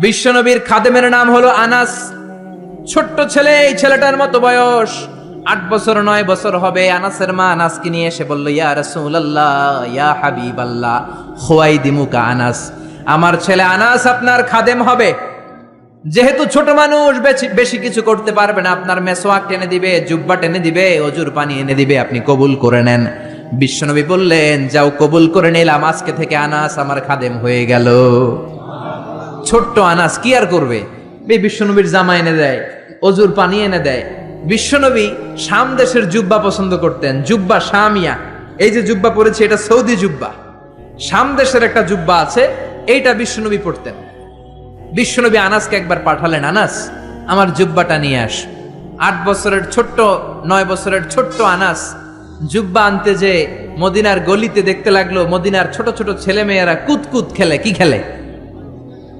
বিশ্বনবীর খাদেমের নাম হলো আনাস। ছোট্ট ছেলে, এই ছেলেটার মতো বয়স। আট বছর, নয় বছর হবে আনাসের মা। আনাসকে নিয়ে এসে বলল, ইয়া রাসূলুল্লাহ, ইয়া হাবিবাল্লাহ খোয়াই দিমুকা আনাস। আমার ছেলে আনাস আপনার খাদেম হবে। যেহেতু ছোট মানুষ বেশি- কিছু করতে পারবে না। আপনার মেসোয়াক টেনে দিবে, জুব্বা টেনে দিবে, অজুর পানি এনে দিবে, আপনি কবুল করে নেন। বিশ্বনবী বললেন, যাও, কবুল করে নিলাম। আজকে থেকে আনাস আমার খাদেম হয়ে গেল। ছোট্ট আনাস কি আর করবে? বিশ্বনবীর জামা এনে দেয়, অজুর পানি এনে দেয়। বিশ্বনবী শাম দেশের জুব্বা পছন্দ করতেন, জুব্বা শামিয়া। এই যে জুব্বা পরেছে, এটা সৌদি জুব্বা। শাম দেশের একটা জুব্বা আছে, এইটা বিশ্বনবী পড়তেন বিশ্বনবী আনাসকে একবার পাঠালেন, আনাস, আমার জুব্বাটা নিয়ে আস। আট বছরের ছোট্ট, নয় বছরের ছোট্ট আনাস জুব্বা আনতে যে মদিনার গলিতে দেখতে লাগল, মদিনার ছোট ছোট ছেলে মেয়েরা কুতকুত খেলে, কি খেলে?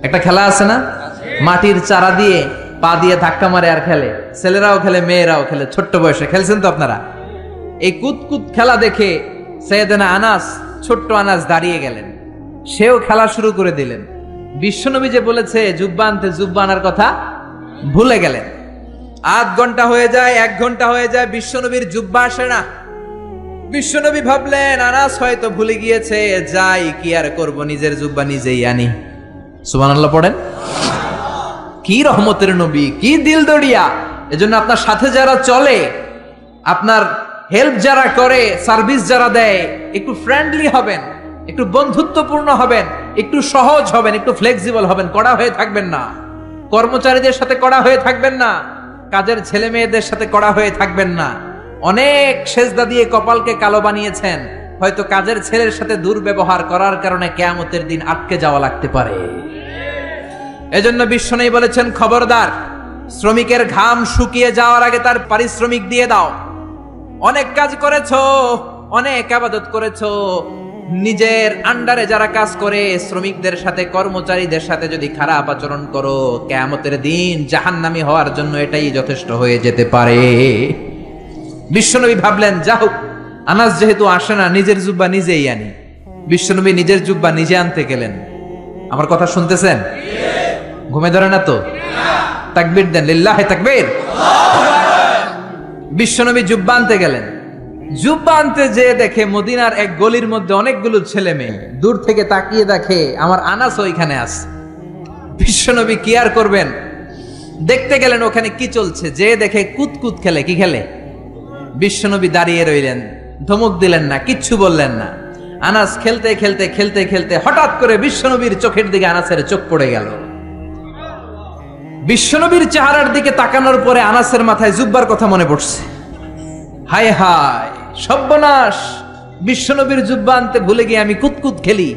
একটা খেলা আছে না? মাটির চারা দিয়ে পা দিয়ে ধাক্কা মারে আর খেলে। ছেলেরাও খেলে, মেয়েরাও খেলে, ছোট্ট বয়সে। খেলছেন তো আপনারা? এই কুতকুত খেলা দেখে সৈয়দনা আনাস, ছোট্ট আনাস দাঁড়িয়ে গেলেন। সেও খেলা শুরু করে দিলেন। বিশ্বনবী যে বলেছে জুব্বা আনতে জুব্বা আনার কথা ভুলে গেলেন। আধ ঘণ্টা হয়ে যায়, এক ঘণ্টা হয়ে যায়, বিশ্বনবীর জুব্বা আসে না। বিশ্বনবী ভাবলেন, আনাস হয়তো ভুলে গিয়েছে, যাই, কি আর করব? নিজের জুব্বা নিজেই আনি। সুবহানাল্লাহ পড়েন। কি রহমতের নবী, কি দিল দড়িয়া। এজন্য আপনার সাথে যারা চলে, আপনার হেল্প যারা করে, সার্ভিস যারা দেয়, একটু ফ্রেন্ডলি হবেন, একটু বন্ধুত্বপূর্ণ হবেন, একটু সহজ হবেন, একটু ফ্লেক্সিবল হবেন, কড়া হয়ে থাকবেন না। কর্মচারীদের সাথে কড়া হয়ে থাকবেন না, কাজের ছেলে মেয়েদের সাথে কড়া হয়ে থাকবেন না। অনেক সেজদা দিয়ে কপালকে কালো বানিয়েছেন হয়তো কাজের ছেলের সাথে দুর্ব্যবহার করার কারণে কেয়ামতের দিন আটকে যাওয়া লাগতে পারে। এজন্য বিশ্বনবী বলেছেন, খবরদার, শ্রমিকের ঘাম শুকিয়ে যাওয়ার আগে তার পারিশ্রমিক দিয়ে দাও। অনেক কাজ করেছ, অনেক আবাদত করেছ। নিজের আন্ডারে যারা কাজ করে, শ্রমিকদের সাথে, কর্মচারীদের সাথে যদি খারাপ আচরণ করো, কেয়ামতের দিন জাহান্নামী হওয়ার জন্য এটাই যথেষ্ট হয়ে যেতে পারে। বিশ্বনবী ভাবলেন যা হোক আনাস যেহেতু আসে না, নিজের জুব্বা নিজেই আনি। বিশ্বনবী নিজের জুব্বা নিজে আনতে গেলেন। আমার কথা শুনতেছেন? ঘুমে ধরে না তো? তাকবীর দেন, লিল্লাহে তাকবীর। বিশ্বনবী জুব্বা আনতে গেলেন। জুব্বা আনতে যে দেখে মদিনার এক গলির মধ্যে অনেকগুলো ছেলে মেয়ে। দূর থেকে তাকিয়ে দেখে, আমার আনাস ওইখানে আছে। বিশ্বনবী কি আর করবেন? দেখতে গেলেন ওখানে কি চলছে? যে দেখে কুতকুত খেলে, কি খেলে? বিশ্বনবী দাঁড়িয়ে রইলেন। ধমক দিলেন না, কিচ্ছু বললেন না। আনাস খেলতে খেলতে খেলতে খেলতে হঠাৎ করে বিশ্বনবীর চোখের দিকে আনাসের চোখ পড়ে গেল। বিশ্বনবীর চেহারার দিকে তাকানোর পরে আনাসের মাথায় জুব্বার কথা মনে পড়ছে। হায় হায়, সর্বনাশ! বিশ্বনবীর জুব্বা আনতে ভুলে গিয়ে আমি কুতকুত খেলি।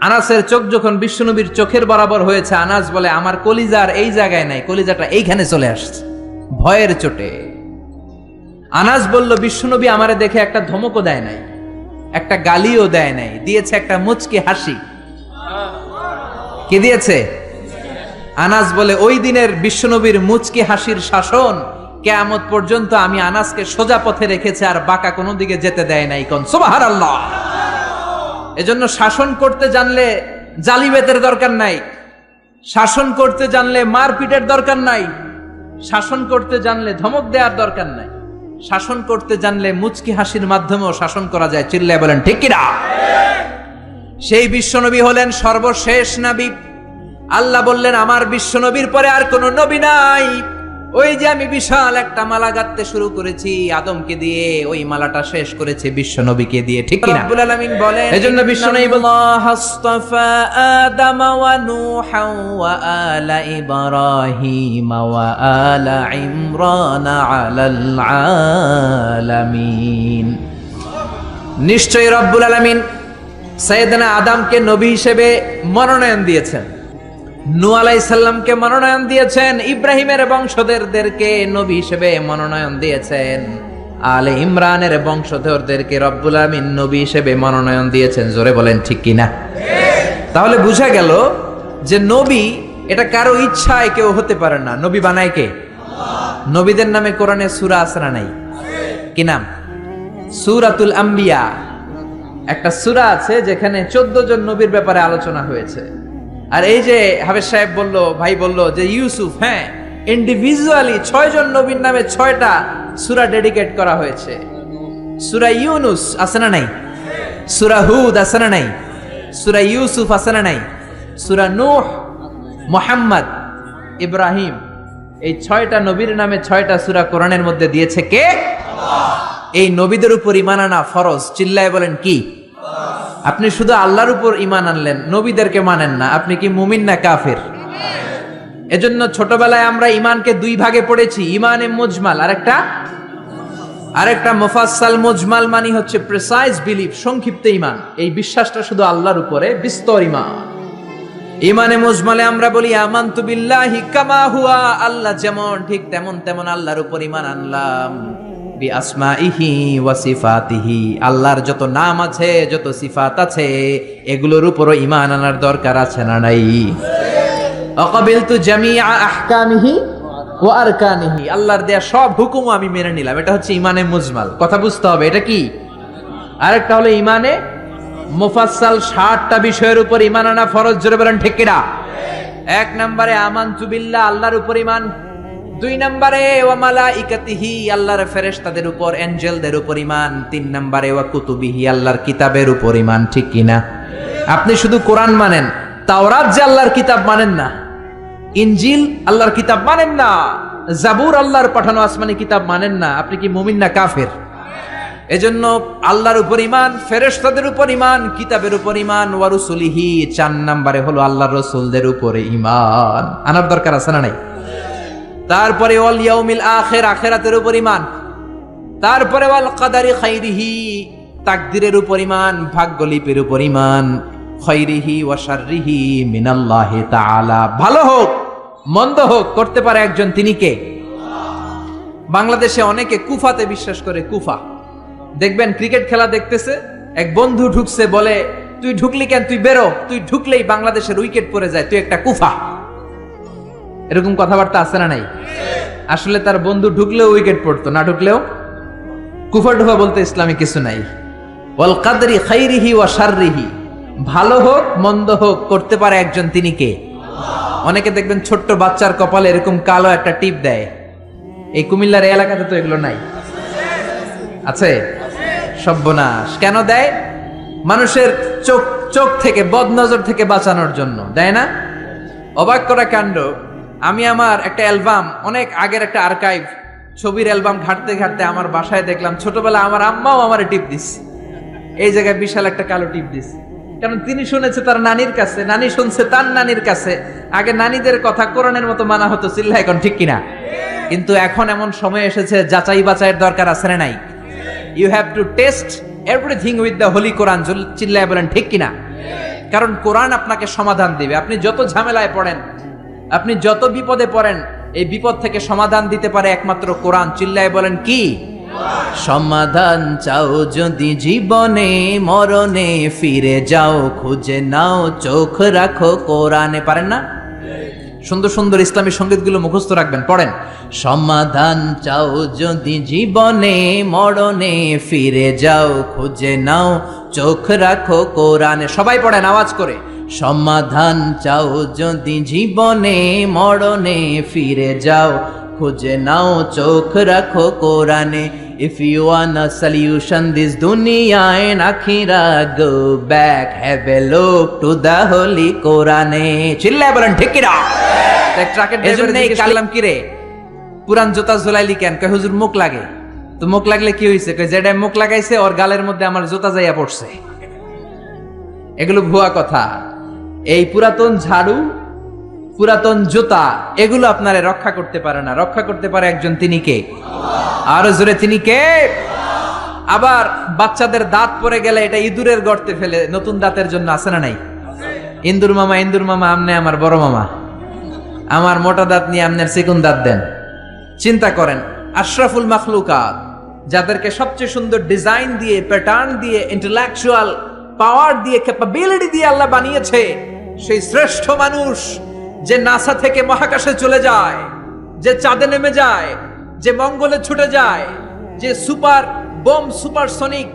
আনাসের চোখ যখন বিশ্বনবীর চোখের বরাবর হয়েছে, আনাস বলে, আমার কলিজার এই জায়গায় নাই, কলিজাটা এইখানে চলে আসছে, ভয়ের চোটে। আনাস বলল বিশ্বনবী আমারে দেখে একটা ধমকও দেয় নাই, একটা গালিও দেয় নাই, দিয়েছে একটা মুচকি হাসি। কি দিয়েছে? আনাস বলে, ওই দিনের বিশ্বনবীর মুচকি হাসির শাসন কেয়ামত পর্যন্ত আমি আনাসকে সোজা পথে রেখেছে, আর বাঁকা কোনো দিকে যেতে দেয় নাই কোন। সুবাহার আল্লাহ এজন্য শাসন করতে জানলে জালিবেতের দরকার নাই, শাসন করতে জানলে মারপিটের দরকার নাই, শাসন করতে জানলে ধমক দেওয়ার দরকার নাই। শাসন করতে জানলে মুচকি হাসির মাধ্যমেও শাসন করা যায়। চিল্লায় বলেন, ঠিক কিনা? সেই বিশ্বনবী হলেন সর্বশেষ নবী। আল্লাহ বললেন, আমার বিশ্বনবীর পরে আর কোনো নবী নাই। ওই যে আমি বিশাল একটা মালা গাঁথতে শুরু করেছি আদমকে দিয়ে ওই মালাটা শেষ করেছে বিশ্বনবীকে দিয়ে ঠিক কিনা? রব্বুল আলামিন বলেন এজন্য বিশ্বনবী বলেন হাসতাফা আদম ওয়া নূহা ওয়া আলা ইব্রাহিম ওয়া আলা ইমরান আলাল আলামিন। নিশ্চয়ই রব্বুল আলামিন সৈয়দনা আদমকে নবী হিসেবে মনোনয়ন দিয়েছেন। নু আলাইসাল্লামকে মনোনয়ন দিয়েছেন। ইব্রাহিমের বংশধরদেরকে নবী হিসেবে মনোনয়ন দিয়েছেন। আলে ইমরানের বংশধরদেরকে রব্বুল আমিন নবী হিসেবে মনোনয়ন দিয়েছেন। জোরে বলেন, ঠিক কিনা তাহলে বুঝা গেল যে নবী, এটা কারও ইচ্ছায় কেউ হতে পারে না। নবী বানায় কে? নবীদের নামে কোরআনে সুরা আসরা নাই। কি নাম? সুরাতুল আম্বিয়া। একটা সুরা আছে যেখানে চোদ্দ জন নবীর ব্যাপারে আলোচনা হয়েছে। আর এই যে হাফেজ সাহেব বলল, ভাই বলল যে ইউসুফ হ্যাঁ ইন্ডিভিজুয়ালি ছয়জন নবীর নামে ছয়টা সুরা ডেডিকেট করা হয়েছে। সুরা ইউনুস আছে না নাই? সুরা হুদ আছে না নাই? সুরা ইউসুফ আছে না নাই? সুরা নূহ, মোহাম্মদ, ইব্রাহিম, এই ছয়টা নবীর নামে ছয়টা সুরা কোরআনের মধ্যে দিয়েছে কে? এই নবীদের উপর ইমান আনা ফরজ। চিল্লায় বলেন কি? আপনি শুধু আল্লাহর উপর ইমান আনলেন, নবীদেরকে মানেন না। আপনি কি মুমিন না কাফের? এজন্য ছোটবেলায় আমরা ইমানকে দুই ভাগে পড়েছি ইমানে মুজমাল। আরেকটা? আরেকটা মুফাসসাল মুজমাল মানে হচ্ছে প্রেসাইজ বিলিফ সংক্ষিপ্ত ইমান এই বিশ্বাসটা শুধু আল্লাহর উপরে বিস্তর ইমান ইমানে মুজমালে আমরা বলি, আমানতু বিল্লাহি কামা হুয়া। আল্লাহ যেমন ঠিক তেমন তেমন আল্লাহর উপর ইমান আনলাম। ওয়া সিফাতিহি। আল্লাহর যত নাম আছে, যত সিফাত আছে, এগুলোর উপরও ইমান আনার দরকার আছে না নাই? অকাবিলতু জামিআ আহকামিহি ও আরকানিহি। আল্লাহর দেয়া সব হুকুম আমি মেনে নিলাম। এটা হচ্ছে ইমানে মুজমাল। কথা বুঝতে হবে, এটা কি? আরেকটা হলো ইমানে মুফাসসাল ষাটটা বিষয়ের উপর ইমান আনা ফরজ, জোরে বলেন, ঠিক কিনা? এক নম্বরে আমান বিল্লাহ, আল্লাহর উপর ইমান দুই নম্বরে, ওয়া মালাইকাতিহি, আল্লাহর ফেরেশতাদের উপর, এঞ্জেলদের উপর ইমান তিন নম্বরে, ওয়া কুতুবিহি, আল্লাহর কিতাবের উপর ইমান ঠিক কিনা আপনি শুধু কোরআন মানেন, তাওরাত যে আল্লাহর কিতাব মানেন না, ইনজিল আল্লাহর কিতাব মানেন না, জাবুর আল্লাহর পাঠানো আসমানি কিতাব মানেন না, আপনি কি মুমিন না কাফের? এজন্য আল্লাহর উপর ইমান ফেরেশতাদের উপর ইমান কিতাবের উপর ইমান ওয়ারুসুলিহি চার নাম্বারে হলো আল্লাহর রসুলদের উপরে ইমান আনার দরকার আছে না নাই? তারপরে ওয়াল ইয়াউমিল আখির, আখিরাতের উপর ইমান তারপরে ওয়াল কাদারি খাইরিহি, তাকদিরের উপর ইমান ভাগ্যলিপির উপর ইমান খৈরিহি ওয়া শাররিহি মিনাল্লাহি তাআলা। ভালো হোক, মন্দ হোক, করতে পারে একজন, তিনি কে? বাংলাদেশে অনেকে কুফাতে বিশ্বাস করে, কুফা। দেখবেন ক্রিকেট খেলা দেখতেছে, এক বন্ধু ঢুকছে, বলে, তুই ঢুকলি কেন? তুই বেরো। তুই ঢুকলেই বাংলাদেশের উইকেট পড়ে যায়, তুই একটা কুফা। এরকম কথাবার্তা আছে না নাই? আসলে তার বন্ধু ঢুকলেও উইকেট পড়তো, না ঢুকলেও কুফা ডুফা বলতে ইসলামে কিছু নাই। ওয়াল কাদরি খাইরিহি ভালো হোক, মন্দ হোক, করতে পারে একজন তিনি কে? অনেকে দেখবেন ছোট্ট বাচ্চার কপালে এরকম কালো একটা টিপ দেয়। এই কুমিল্লার এলাকাতে তো এগুলো নাই। আছে? সব্যনাশ কেন দেয়? মানুষের চোখ চোখ থেকে, বদনজর থেকে বাঁচানোর জন্য। দেয় না? অবাক করা কাণ্ড। আমি আমার একটা অ্যালবাম, অনেক আগের একটা আর্কাইভ ছবির অ্যালবাম ঘাটতে ঘাটতে আমার বাসায় দেখলাম। ছোটবেলা আমার আম্মাও আমার টিপ দিস এই জায়গায় বিশাল একটা কালো টিপ দিস কারণ তিনি শুনেছে তার নানির কাছে, নানি শুনছে তার নানির কাছে। আগে নানিদের কথা কোরআনের মতো মানা হতো চিল্লা এখন ঠিক কিনা? কিন্তু এখন এমন সময় এসেছে, যাচাই বাছাইয়ের দরকার আছে না নাই? You have to test everything with the holy Quran চিল্লায় বলেন ঠিক কিনা? কারণ কোরআন আপনাকে সমাধান দিবে। আপনি যত ঝামেলায় পড়েন আপনি যত বিপদে পড়েন, এই বিপদ থেকে সমাধান দিতে পারে একমাত্র কোরআন। চিল্লায় বলেন কি? সমাধান চাও যদি জীবনে, মরণে ফিরে যাও, খুঁজে নাও, চোখ রাখো কোরআনে। পারেন না? সুন্দর সুন্দর ইসলামী সঙ্গীতগুলো মুখস্থ রাখবেন, পড়েন। সমাধান চাও যদি জীবনে, মরণে ফিরে যাও, খুঁজে নাও, চোখ রাখো কোরআনে। সবাই পড়েন, আওয়াজ করে। সমাধান চাও যদি জীবনে মরণে ফিরে যাও। খুঁজে নাও চোখ রাখো কোরআনে। If you want a solution this দুনিয়ায় নাখিরা go back have a look to the holy কোরআনে চিল্লায় বলেন ঠিক কিনা? ট্রাকের এজন্য এই কালাম কি রে পুরান জুতা ঝুলাইলি কেন? কয় হুজুর মুখ লাগে। তো মুখ লাগলে কি হইছে? কয় যেটা মুখ লাগাইছে ওর গালের মধ্যে আমার জুতা যাইয়া পড়ছে। এগুলো ভুয়া কথা। এই পুরাতন ঝাড়ু, পুরাতন জুতা, এগুলো আপনারে রক্ষা করতে পারে না। রক্ষা করতে পারে একজন তিনি কে? আরও জোরে, তিনি কে? আবার বাচ্চাদের দাঁত পরে গেলে এটা ইঁদুরের গর্তে ফেলে, নতুন দাঁতের জন্য আছে না নাই? ইন্দুর মামা ইন্দুর মামা, আমনে আমার বড় মামা। আমার মোটা দাঁত নিয়ে আমনের চিকুন দাঁত দেন। চিন্তা করেন, আশরাফুল মাখলুকাত, যাদেরকে সবচেয়ে সুন্দর ডিজাইন দিয়ে প্যাটার্ন দিয়ে ইন্টেলেকচুয়াল পাওয়ার দিয়ে ক্যাপাবিলিটি দিয়ে আল্লাহ বানিয়েছে সেই শ্রেষ্ঠ মানুষ যে নাসা থেকে মহাকাশে চলে যায়, যে চাঁদে নেমে যায়, যে মঙ্গলে ছুটে যায়, যে সুপার বোম সুপারসনিক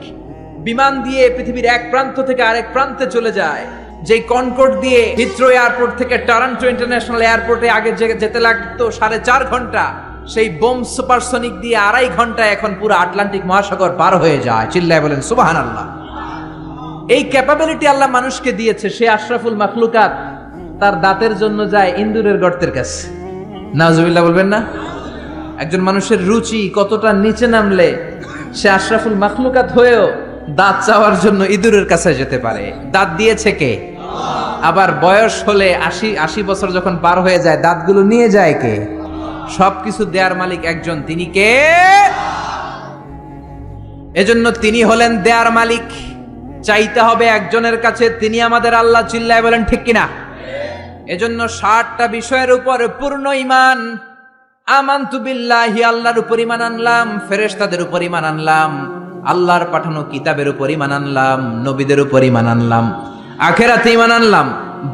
বিমান দিয়ে পৃথিবীর এক প্রান্ত থেকে আরেক প্রান্তে চলে যায়, যেই কনকোর্ড দিয়ে হিথ্রো এয়ারপোর্ট থেকে টরন্টো ইন্টারন্যাশনাল এয়ারপোর্টে আগে যে- যেতে লাগতো সাড়ে চার ঘণ্টা, সেই বোম সুপারসনিক দিয়ে আড়াই ঘণ্টা এখন পুরো আটলান্টিক মহাসাগর পার হয়ে যায়। চিল্লায় বলেন সুবাহান আল্লাহ এই ক্যাপাবিলিটি আল্লাহ মানুষকে দিয়েছে, সে আশরাফুল মাখলুকাত, তার দাঁতের জন্য যায় ইন্দুরের গর্তের কাছে। নাজুবিল্লাহ বলবেন না? একজন মানুষের রুচি কতটা নিচে নামলে সে আশরাফুল মাখলুকাত হয়েও দাঁত চাওয়ার জন্য ইঁদুরের কাছে যেতে পারে। দাঁত দিয়েছে কে? আবার বয়স হলে আশি আশি বছর যখন পার হয়ে যায়, দাঁতগুলো নিয়ে যায় কে? সবকিছু দেয়ার মালিক একজন, তিনি কে? এজন্য তিনি হলেন দেয়ার মালিক। চাইতে হবে একজনের কাছে, তিনি আমাদের আল্লাহ চিল্লায় বলেন, ঠিক কিনা? এজন্য ষাটটা বিষয়ের উপর পূর্ণ ইমান আমান্তু বিল্লাহি, আল্লাহর উপর ইমান আনলাম, ফেরেশতাদের উপর ইমান আনলাম, আল্লাহর পাঠানো কিতাবের উপর ইমান আনলাম, নবীদের উপর ইমান আনলাম, আখেরাতে ইমান আনলাম,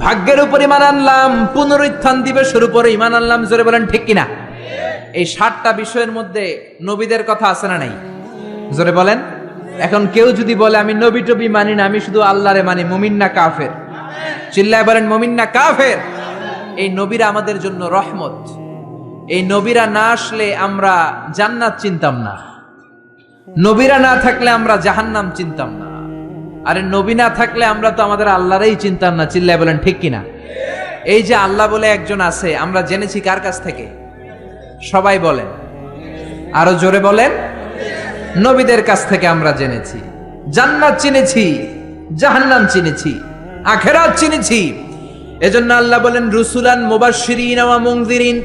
ভাগ্যের উপর ইমান আনলাম, পুনরুত্থান দিবসের উপর ইমান আনলাম, জোরে বলেন, ঠিক কিনা? এই ষাটটা বিষয়ের মধ্যে নবীদের কথা আছে না নাই? জোরে বলেন। এখন কেউ যদি বলে, আমি নবী টবি মানি না, আমি শুধু আল্লাহরে মানি, মুমিন না কাফের। চিল্লায় বলেন, মুমিন না কাফের? এই নবীরা আমাদের জন্য রহমত। এই নবীরা না আসলে আমরা জান্নাত চিনতাম না। নবীরা না থাকলে আমরা জাহান্নাম চিনতাম না। আরে নবী না থাকলে আমরা তো আমাদের আল্লাহরই চিনতাম না, চিল্লায় বলেন, ঠিক কিনা? এই যে আল্লাহ বলে একজন আছে, আমরা জেনেছি কার কাছ থেকে? সবাই বলেন। আরও জোরে বলেন। নবীদের কাছ থেকে আমরা জেনেছি। জান্নাত চিনেছি, জাহান্নাম চিনেছি, আখেরাত চিনেছি। এজন্য আল্লাহ বলেন, রুসুলান মুবাশশিরিন ওয়া মুনযিরিন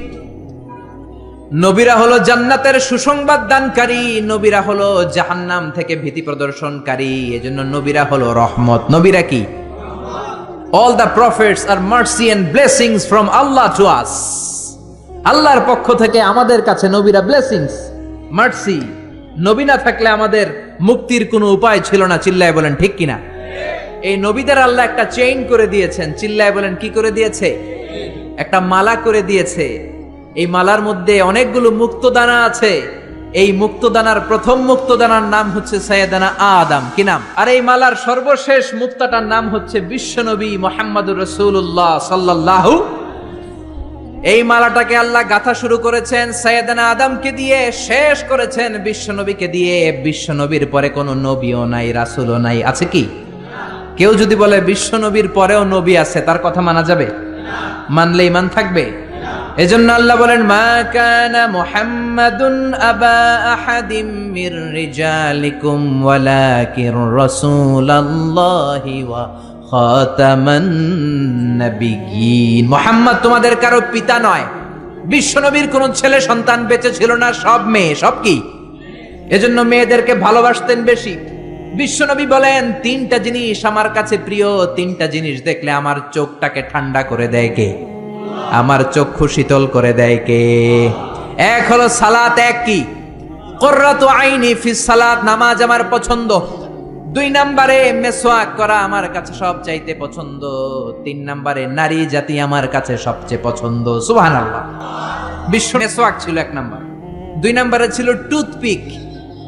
নবীরা হলো জান্নাতের সুসংবাদ দানকারী, নবীরা হলো জাহান্নাম থেকে ভীতি প্রদর্শনকারী, এজন্য নবীরা হলো রহমত। নবীরা কি? All the prophets are mercy and blessings from Allah to us আল্লাহর পক্ষ থেকে আমাদের কাছে নবীরা ব্লেসিংস মার্সি নবী না থাকলে আমাদের মুক্তির কোনো উপায় ছিল না, চিল্লায় বলেন, ঠিক কিনা? এই নবীদের আল্লাহ একটা চেইন করে দিয়েছেন। চিল্লায় বলেন, কি করে দিয়েছে? একটা মালা করে দিয়েছে। এই মালার মধ্যে অনেকগুলো মুক্তদানা আছে। এই মুক্তদানার প্রথম মুক্তদানার নাম হচ্ছে সৈয়দানা আদম। কি নাম? আর এই মালার সর্বশেষ মুক্তাটার নাম হচ্ছে বিশ্বনবী মোহাম্মদুর রসুল্লাহ সাল্লাল্লাহু এই মালাটাকে আল্লাহ গাথা শুরু করেছেন সৈয়দানা আদমকে দিয়ে, শেষ করেছেন বিশ্বনবীকে দিয়ে। বিশ্বনবীর পরে কোনো নবীও নাই, রাসূলও নাই, আছে কি? কেউ যদি বলে বিশ্বনবীর পরেও নবী আছে, তার কথা মানা যাবে? মানলে ইমান থাকবে? এজন্য আল্লাহ বলেন, মা কানা মুহাম্মাদুন আবা আহাদিম মির রিজালিকুম ওয়ালাকিন রাসূলুল্লাহি ওয়া মুহাম্মদ তোমাদের কারও পিতা নয়। বিশ্বনবীর কোন ছেলে সন্তান বেঁচে ছিল না, সব মেয়ে, সব কি? এজন্য মেয়েদেরকে ভালোবাসতেন বেশি। বিশ্বনবী বলেন, তিনটা জিনিস আমার কাছে প্রিয়, তিনটা জিনিস দেখলে আমার চোখটাকে ঠান্ডা করে দেয় কে? আমার চক্ষু শীতল করে দেয় কে? এক হলো সালাত, এক কি? কর্রাতু আইনি ফি সালাত, নামাজ আমার পছন্দ। দুই নাম্বারে মেসোয়াক করা আমার কাছে সব চাইতে পছন্দ। তিন নাম্বারে নারী জাতি আমার কাছে সবচেয়ে পছন্দ। সুবহানাল্লাহ। বিশ্ব মেসোয়াক ছিল এক নাম্বার। দুই নাম্বারে ছিল টুথপিক।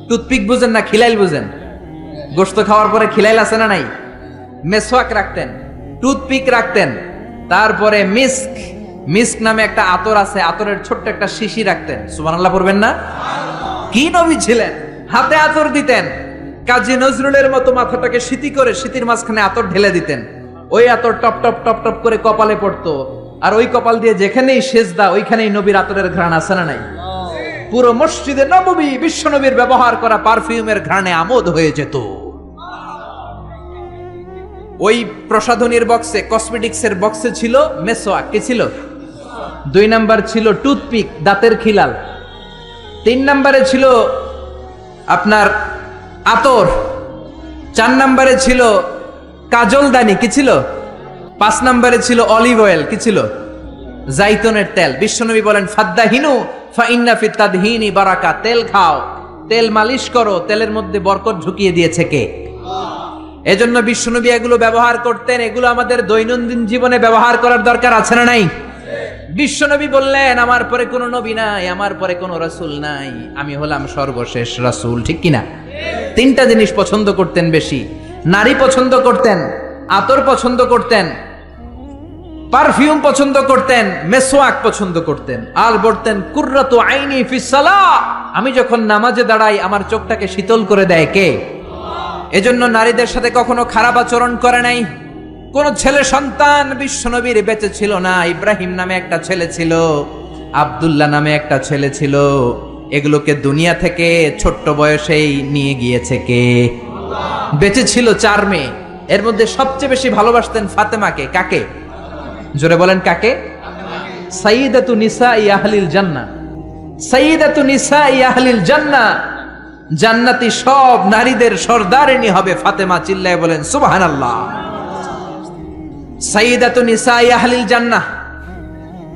টুথপিক বুঝেন না খিলাইল বুঝেন? গোস্ত খাওয়ার পরে খিলাইল আছে না নাই? মেসোয়াক রাখতেন। টুথপিক রাখতেন। তারপরে মিস্ক। মিস্ক নামে একটা আতর আছে, আতরের ছোট্ট একটা শিশি রাখতেন। সুবহানাল্লাহ পড়বেন না? কি নবী ছিলেন? হাতে আতর দিতেন। কাজী নজরুলের মতো মাথাটাকে শীতি করে শীতির মাঝখানে আতর ঢেলে দিতেন। ওই আতর টপ টপ টপ টপ করে কপালে পড়তো। আর ওই কপাল দিয়ে যেখানেই সেজদা, ওইখানেই নবীর আতরের ঘ্রাণ আছে না নাই? পুরো মসজিদে নবী বিশ্ব নবীর ব্যবহার করা পারফিউমের ঘ্রাণে আমোদ হয়ে যেত। ওই প্রসাধনীর বক্সে, কসমেটিক্সের বক্সে ছিল মেসোয়াক কি ছিল? দুই নাম্বার ছিল টুথপিক, দাঁতের খিলাল। তিন নাম্বারে ছিল আপনার আতর। চার নাম্বারে ছিল কাজলদানি কি ছিল? পাঁচ নাম্বারে ছিল অলিভ অয়েল, কি ছিল? জাইতনের তেল। বিশ্বনবী বলেন, ফাদ্দাহিনু ফাইন্না ফি তাদহিনি বারাকা, তেল খাও, তেল মালিশ করো, তেলের মধ্যে বরকত ঢুকিয়ে দিয়েছে কে? এজন্য বিশ্বনবী এগুলো ব্যবহার করতেন, এগুলো আমাদের দৈনন্দিন জীবনে ব্যবহার করার দরকার আছে না নাই? বিশ্বনবী বললেন, আমার পরে কোনো নবী নাই, আমার পরে কোনো রাসূল নাই, আমি হলাম সর্বশেষ রাসূল ঠিক কিনা? তিনটা জিনিস পছন্দ করতেন বেশি। নারী পছন্দ করতেন, আতর পছন্দ করতেন, পারফিউম পছন্দ করতেন মেসোয়াক পছন্দ করতেন। আর বলতেন কুর্রাতু আইনি ফিসালা আমি যখন নামাজে দাঁড়াই, আমার চোখটাকে শীতল করে দেয় কে? এজন্য নারীদের সাথে কখনো খারাপ আচরণ করে নাই। কোন ছেলে সন্তান বিশ্বনবীর বেঁচে ছিল না, ইব্রাহিম নামে একটা ছেলে ছিল, আব্দুল্লাহ নামে একটা ছেলে ছিল। এগুলোকে দুনিয়া থেকে ছোট্ট বয়সেই নিয়ে গিয়েছে কে? বেঁচে ছিল চার মেয়ে। এর মধ্যে সবচেয়ে বেশি ভালোবাসতেন ফাতেমাকে। কাকে? জোরে বলেন কাকে? নিসা সাইদাতু নিসা সব নারীদের হবে ফাতেমা, চিল্লায় বলেন নিসা জান্নাহ।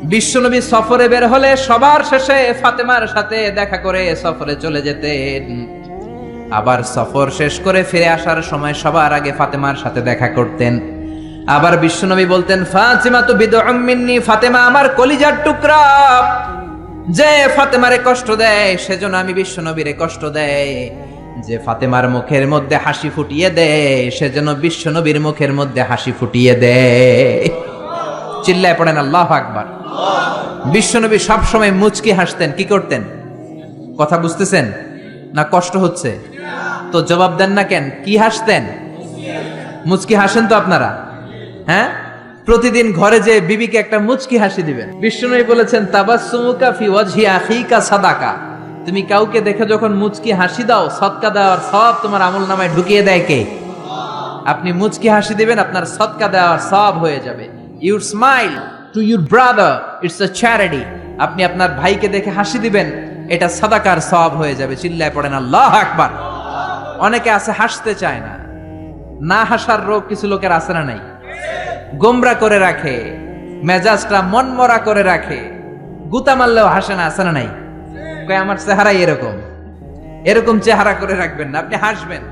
বিশ্বনবী সফরে বের হলে সবার শেষে ফাতেমার সাথে দেখা করে সফরে চলে যেতেন। আবার সফর শেষ করে ফিরে আসার সময় সবার আগে ফাতেমার সাথে দেখা করতেন। আবার বিশ্বনবী বলতেন, ফাতিমা তো বিদমিন্নি ফাতেমা আমার কলিজার টুকরা। যে ফাতেমারে কষ্ট দেয়, সেজন্য আমি বিশ্বনবীরে কষ্ট দেয়। যে ফাতেমার মুখের মধ্যে হাসি ফুটিয়ে দেয়, সেজন্য বিশ্বনবীর মুখের মধ্যে হাসি ফুটিয়ে দেয়। চিল্লায় পড়েন, আল্লাহ আকবার। বিশ্বনবী সবসময় মুচকি হাসতেন, কি করতেন? কথা বুঝতেছেন? না কষ্ট হচ্ছে? তো জবাব দেন না কেন? কি হাসতেন? মুচকি হাসেন তো আপনারা? হ্যাঁ? প্রতিদিন ঘরে যে বিবিকে একটা মুচকি হাসি দিবেন। বিষ্ণুই বলেছেন সাদাকা। তুমি কাউকে দেখে যখন মুচকি হাসি দাও, সৎকা দেওয়ার সব তোমার আমল নামায় ঢুকিয়ে দেয় কে? আপনি মুচকি হাসি দিবেন, আপনার সৎকা দেওয়ার সব হয়ে যাবে। Your smile to your brother it's a charity আপনি আপনার ভাইকে দেখে হাসি দিবেন, এটা সাদাকার সব হয়ে যাবে, চিল্লায় পড়েন, আল্লাহ আকবার। অনেকে আছে, হাসতে চায় না। না হাসার রোগ কিছু লোকের আছে না নাই। গোমরা করে রাখে, মেজাজটা মনমরা করে রাখে। গুতা মারলেও হাসে না, আছে না নাই? আমার চেহারাই এরকম। এরকম চেহারা করে রাখবেন না, আপনি হাসবেন।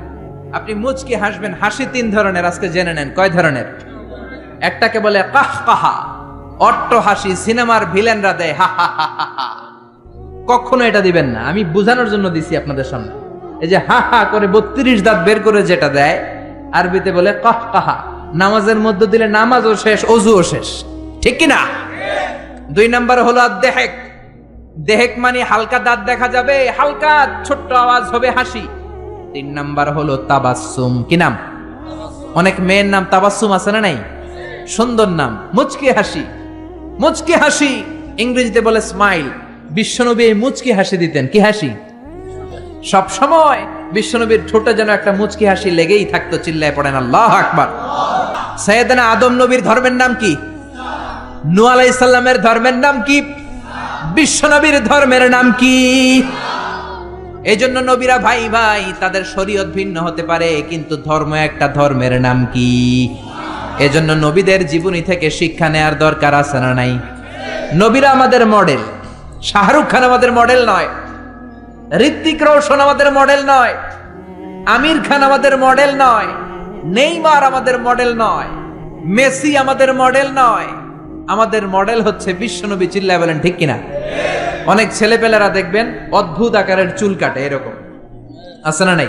আপনি মুচকি হাসবেন, হাসি তিন ধরনের, আজকে জেনে নেন, কয় ধরনের? একটাকে বলে কাহ কাহা। অট্ট হাসি সিনেমার ভিলেনরা দেয়, হা হা হা হা হা। কখনো এটা দিবেন না। আমি বোঝানোর জন্য দিছি আপনাদের সামনে। এই যে হা হা করে বত্রিশ দাঁত বের করে যেটা দেয়, আরবিতে বলে কাহ কাহা। নামাজের মধ্যে দিলে নামাজও শেষ, অজুও শেষ। ঠিক কি না দুই নাম্বার হলো দেহেক। দেহেক মানে হালকা দাঁত দেখা যাবে, হালকা ছোট্ট আওয়াজ হবে হাসি। তিন নাম্বার হলো তাবাসুম কি নাম? অনেক মেয়ের নাম তাবাসুম আছে না নাই? সুন্দর নাম, মুচকি হাসি। মুচকি হাসি, ইংরেজিতে বলে স্মাইল বিশ্বনবী এই মুচকি হাসি দিতেন, কি হাসি? সব সময় বিশ্বনবীর ঠোঁটে যেন একটা মুচকি হাসি লেগেই থাকতো, চিল্লায় পড়েন আল্লাহ আকবার। সৈয়দনা আদম নবীর ধর্মের নাম কি? নু আলাইসাল্লামের ধর্মের নাম কি? বিশ্বনবীর ধর্মের নাম কি? এই জন্য নবীরা ভাই ভাই, তাদের শরীয়ত ভিন্ন হতে পারে, কিন্তু ধর্ম একটা ধর্মের নাম কি? এজন্য নবীদের জীবনী থেকে শিক্ষা নেয়ার দরকার আছে না নাই? নবীরা আমাদের মডেল শাহরুখ খান আমাদের মডেল নয়। ঋত্বিক রোশন আমাদের মডেল নয়। আমির খান আমাদের মডেল নয়। নেইমার আমাদের মডেল নয়। মেসি আমাদের মডেল নয়। আমাদের মডেল হচ্ছে বিশ্বনবী চিল্লায় বলেন, ঠিক কিনা? অনেক ছেলেপেলেরা দেখবেন অদ্ভুত আকারের চুল কাটে এরকম। আছে না নাই?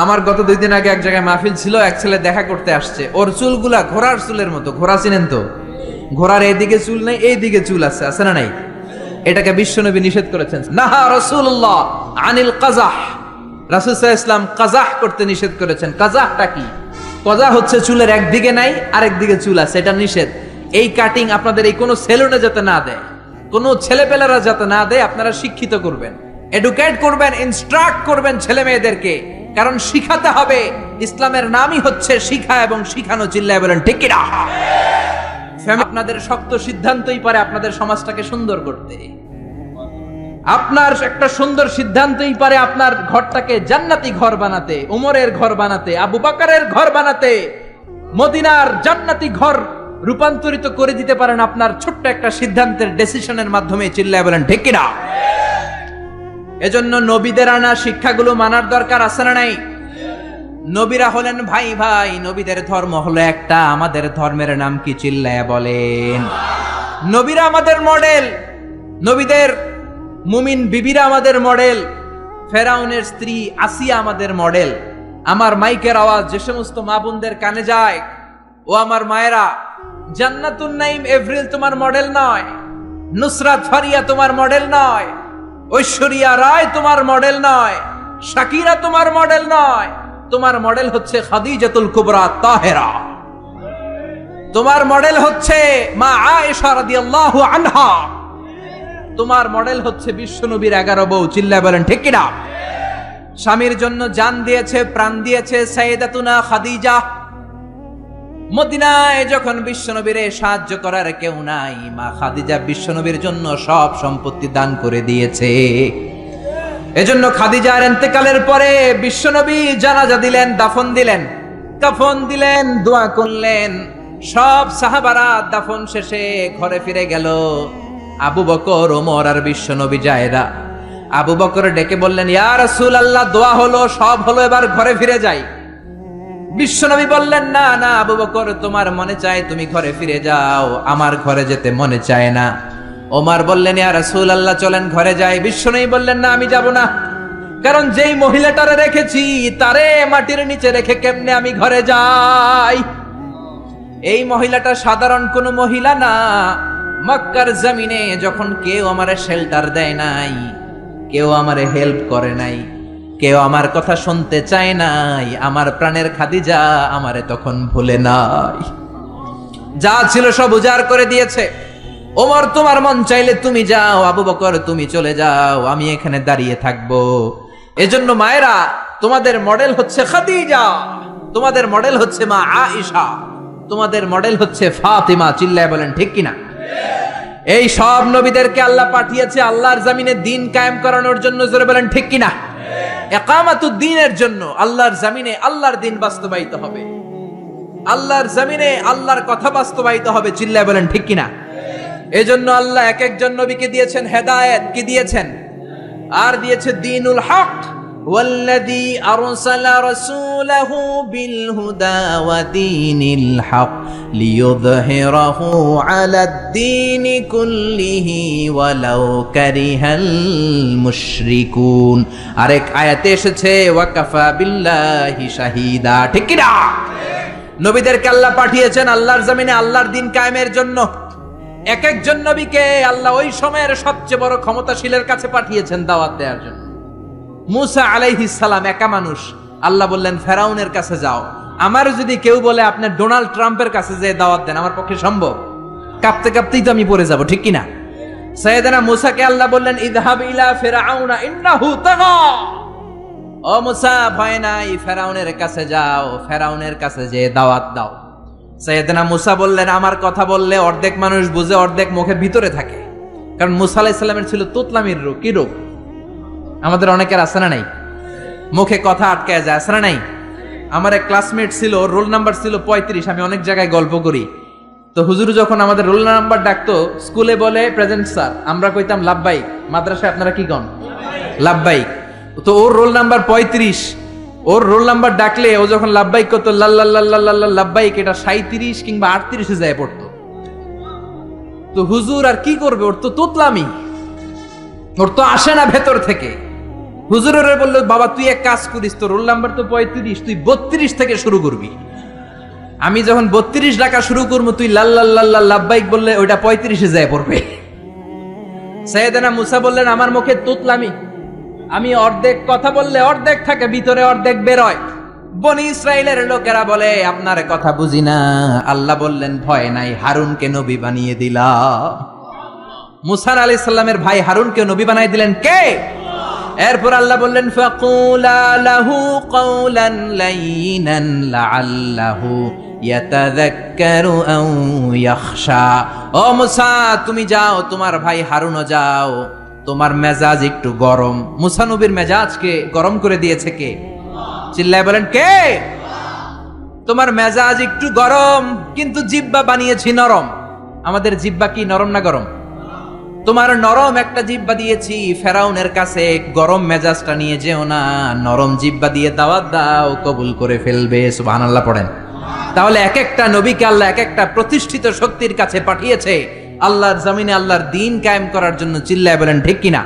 আমার গত দুই দিন আগে এক জায়গায় মাহফিল ছিল, এক ছেলে দেখা করতে আসছে। ওর চুলগুলা ঘোড়ার চুলের মতো, ঘোড়া চিনেন তো? ঘোড়ার এইদিকে চুল নেই, এইদিকে চুল আছে আছে না নাই? এটাকে বিশ্বনবী নিষেধ করেছেন। নাহা রসুল্লাহ আনিল কাজাহ রাসুল ইসলাম কাজাহ করতে নিষেধ করেছেন। কাজাহটা কি? কজা হচ্ছে চুলের একদিকে নাই আরেক দিকে চুল আছে, এটা নিষেধ। এই কাটিং আপনাদের এই কোনো সেলুনে যাতে না দেয়, কোনো ছেলেপেলেরা যাতে না দেয়, আপনারা শিক্ষিত করবেন। এডুকেট করবেন ইনস্ট্রাক্ট করবেন ছেলে মেয়েদেরকে কারণ শিখাতে হবে। ইসলামের নামই হচ্ছে শিখা এবং শিখানো চিল্লায় বলেন কিনা? আপনাদের শক্ত সিদ্ধান্তই পারে আপনাদের সমাজটাকে সুন্দর করতে। আপনার একটা সুন্দর সিদ্ধান্তই পারে আপনার ঘরটাকে জান্নাতি ঘর বানাতে, উমরের ঘর বানাতে, আবু বাকারের ঘর বানাতে, মদিনার জান্নাতি ঘর রূপান্তরিত করে দিতে পারেন আপনার ছোট্ট একটা সিদ্ধান্তের ডেসিশনের মাধ্যমে চিল্লায় বলেন, ঠিক কিনা? এজন্য নবীদের আনা শিক্ষাগুলো মানার দরকার আছে না নাই? নবীরা হলেন ভাই ভাই, নবীদের ধর্ম হলো একটা, আমাদের ধর্মের নাম কি চিল্লায় বলেন? নবীরা আমাদের মডেল নবীদের মুমিন বিবিরা আমাদের মডেল ফেরাউনের স্ত্রী আসিয়া আমাদের মডেল আমার মাইকের আওয়াজ যে সমস্ত মা বোনদের কানে যায়, ও আমার মায়েরা, জান্নাতুন নাইম এভরিল তোমার মডেল নয়, নুসরাত ফারিয়া তোমার মডেল নয় ঐশ্বরিয়া রায় তোমার মডেল নয়, শাকিরা তোমার মডেল নয়, তোমার মডেল হচ্ছে খাদিজাতুল কুবরা তাহেরা। তোমার মডেল হচ্ছে মা আয়েশা রাদিয়াল্লাহু আনহা। তোমার মডেল হচ্ছে বিশ্বনবীর এগারো বউ, চিল্লায় বলেন, ঠিক কিনা? স্বামীর জন্য জান দিয়েছে, প্রাণ দিয়েছে সাইদাতুনা খাদিজা। মদিনায় যখন বিশ্বনবীরে সাহায্য করার কেউ নাই, মা খাদিজা বিশ্বনবীর জন্য সব সম্পত্তি দান করে দিয়েছে। এজন্য খাদিজার এন্তেকালের পরে বিশ্বনবী জানাজা দিলেন, দাফন দিলেন কাফন দিলেন, দোয়া করলেন। সব সাহাবারা দাফন শেষে ঘরে ফিরে গেল। আবু বকর, ওমর আর বিশ্বনবী জায়দা। আবু বকর ডেকে বললেন, ইয়া রাসূল আল্লাহ দোয়া হলো, সব হলো, এবার ঘরে ফিরে যাই। বিশ্বনবী বললেন, না না, আবু বকর, তোমার মনে চায় তুমি ঘরে ফিরে যাও। আমার ঘরে যেতে মনে চায় না। ওমার বললেন, ইয়া রাসূল আল্লাহ চলেন ঘরে যাই। বিশ্বনবী বললেন, না, আমি যাব না। কারণ যেই মহিলাটারে রেখেছি, তারে মাটির নিচে রেখে কেমনে আমি ঘরে যাই? এই মহিলাটা সাধারণ কোনো মহিলা না। মক্কার জমিনে যখন কেউ আমারে শেল্টার দেয় নাই, কেউ আমারে হেল্প করে নাই কেউ আমার কথা শুনতে চায় নাই, আমার প্রাণের খাদিজা আমারে তখন ভুলে নাই। যা ছিল সব উজাড় করে দিয়েছে। ওমর, তোমার মন চাইলে তুমি যাও, আবু বকর, তুমি চলে যাও, আমি এখানে দাঁড়িয়ে থাকব। এজন্য মায়েরা, তোমাদের মডেল হচ্ছে খাদিজা, তোমাদের মডেল হচ্ছে মা আয়েশা, তোমাদের মডেল হচ্ছে ফাতিমা, চিল্লায় বলেন, ঠিক কিনা? এই সব নবীদেরকে আল্লাহ পাঠিয়েছে, আল্লাহর জামিনে দিন কায়েম করানোর জন্য, জোরে বলেন, ঠিক কিনা? একামাতুদ দিনের জন্য আল্লাহর জামিনে আল্লাহর দিন বাস্তবায়িত হবে। আল্লাহর জামিনে আল্লাহর কথা বাস্তবায়িত হবে চিল্লায় বলেন, ঠিক কিনা? এজন্য আল্লাহ এক একজন নবীকে দিয়েছেন হেদায়েত। কি দিয়েছেন? আর দিয়েছে দিনুল হক। والذي أرسل رسوله بالهدى ودين الحق ليظهره على الدين كله ولو كره المشركون আরেক আয়াতে এসেছে ওয়াকাফা বিল্লাহি শাহিদা ঠিক কি না নবীদেরকে আল্লাহ পাঠিয়েছেন আল্লাহর জমিনে আল্লাহর দিন কায়েমের জন্য এক একজন নবীকে আল্লাহ ওই সময়ের সবচেয়ে বড় ক্ষমতাশীলের কাছে পাঠিয়েছেন দাওয়াত দেওয়ার জন্য মুসা আলাইহিস সালাম একা মানুষ। আল্লাহ বললেন, ফেরাউনের কাছে যাও। আমার যদি কেউ বলে, আপনি ডোনাল্ড ট্রাম্পের কাছে যে দাওয়াত দেন, আমার পক্ষে সম্ভব। কাঁপতে কাঁপতেই তো আমি পড়ে যাব, ঠিক কিনা? সৈয়দনা মুসাকে আল্লাহ বললেন, ইদহাব ইলা ফিরাউনা ইন্নাহু তাগা। ও মুসা, ভয় নাই, ফেরাউনের কাছে যাও, ফেরাউনের কাছে যে দাওয়াত দাও। সৈয়দনা মুসা বললেন, আমার কথা বললে অর্ধেক মানুষ বুঝে, অর্ধেক মুখের ভিতরে থাকে। কারণ মুসা আলাইসাল্লামের ছিল তুতলামির রোগ কি রোগ আমাদের অনেকের আছে না নাই? মুখে কথা আটকায় যায়, আছে না নাই? আমার এক ক্লাসমেট ছিল রোল নাম্বার ছিল পঁয়ত্রিশ, আমি অনেক জায়গায় গল্প করি। তো হুজুর যখন আমাদের রোল নাম্বার ডাকতো, স্কুলে বলে, প্রেজেন্ট স্যার, আমরা কইতাম লাভবাইক মাদ্রাসায় আপনারা কি কন? লাভবাইক তো ওর রোল নাম্বার পঁয়ত্রিশ, ওর রোল নাম্বার ডাকলে ও যখন লাভবাইক করতো লাল্লাল্লাহ লাভবাইক, এটা সাঁত্রিশ কিংবা আটত্রিশে যায় পড়তো। তো হুজুর আর কি করবে? ওর তো তোতলামি। ওর তো আসে না ভেতর থেকে। হুজুরের বলল, বাবা, তুই এক কাজ করিস, তোর রোল নাম্বার তো পঁয়ত্রিশ, তুই বত্রিশ থেকে শুরু করবি। আমি যখন বত্রিশ ডাকা শুরু করব, তুই লাল্লাল্লাহ লাভবাইক বললে ওইটা পঁয়ত্রিশে যায় পড়বে। সৈয়দানা মুসা বললেন, আমার মুখে তুতলামি। আমি অর্ধেক কথা বললে অর্ধেক থাকে, ভিতরে অর্ধেক বেরোয়। বনি ইসরায়েলের লোকেরা বলে, আপনার কথা বুঝি না। আল্লাহ বললেন, ভয় নাই, হারুনকে নবী বানিয়ে দিলা মুসার আলী সাল্লামের ভাই হারুনকে নবী বানাই দিলেন কে? এরপর আল্লাহ বললেন, ফাকুলা লাহু লাইনান লাআল্লাহু ইয়াতাযাক্কারু আও ইয়াখশা। ও মুসা, তুমি যাও, তোমার ভাই হারুনও যাও। তোমার মেজাজ একটু গরম। মুসা নবীর মেজাজকে গরম করে দিয়েছে কে? চিল্লায় বলেন, কে? তোমার মেজাজ একটু গরম, কিন্তু জিব্বা বানিয়েছি নরম। আমাদের জিব্বা কি, নরম না গরম? তোমার নরম একটা জিব্বা দিয়েছি, ফেরাউনের কাছে গরম মেজাজটা নিয়ে যেও না, নরম জিব্বা দিয়ে দাওয়াত দাও, কবুল করে ফেলবে, সুবহানাল্লাহ পড়েন। তাহলে এক একটা নবীকে আল্লাহ এক একটা প্রতিষ্ঠিত শক্তির কাছে পাঠিয়েছে, আল্লাহর জমিনে আল্লাহর দিন কায়েম করার জন্য চিল্লায় বলেন, ঠিক কিনা?